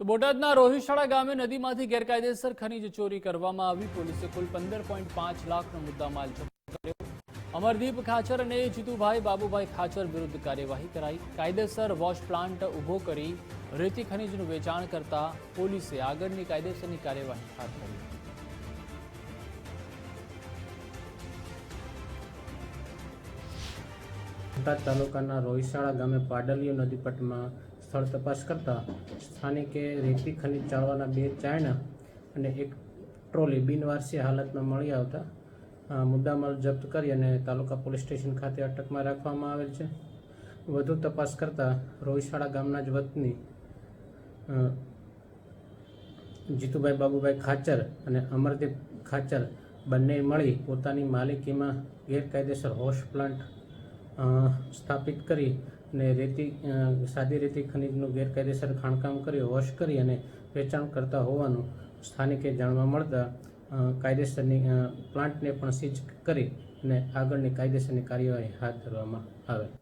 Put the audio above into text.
તો બોટાદના રોહિશાળા ગામે નદીમાંથી ગેરકાયદેસર ખનીજ ચોરી કરવામાં આવી. પોલીસે કુલ પંદર પોઈન્ટ પાંચ લાખનો મુદ્દામાલ જપ્ત કર્યો. અમરદીપ ખાચર અને જીતુભાઈ બાબુભાઈ ખાચર વિરુદ્ધ કાર્યવાહી કરાઈ. કાયદેસર વોશ પ્લાન્ટ ઊભો કરી રેતી ખનીજનું વેચાણ કરતા પોલીસે આગળની કાયદેસરની કાર્યવાહી હાથ ધરી. બોટાદ તાલુકાના રોહિશાળા ગામે પાડલીઓ નદી પટમાં સ્થળ તપાસ કરતા સ્થાનિકે રેતી ખનિજ ચાળવાના બે ચાયણા અને એક ટ્રોલી બિનવારસી હાલતમાં મળી આવતા મુદ્દામાલ જપ્ત કરી અને તાલુકા પોલીસ સ્ટેશન ખાતે અટકમાં રાખવામાં આવેલ છે. વધુ તપાસ કરતા રોહિશાળા ગામના જ વતની જીતુભાઈ બાબુભાઈ ખાચર અને અમરદીપ ખાચર બંને મળી પોતાની માલિકીમાં ગેરકાયદેસર હોશ પ્લાન્ટ સ્થાપિત કરી અને રેતી સાદી રેતી ખનિજનું ગેરકાયદેસર ખાણકામ કરી વોશ કરી અને વેચાણ કરતા હોવાનું સ્થાનિકે જાણવા મળતા કાયદેસરની પ્લાન્ટને પણ સીઝ કરી અને આગળની કાયદેસરની કાર્યવાહી હાથ ધરવામાં આવે.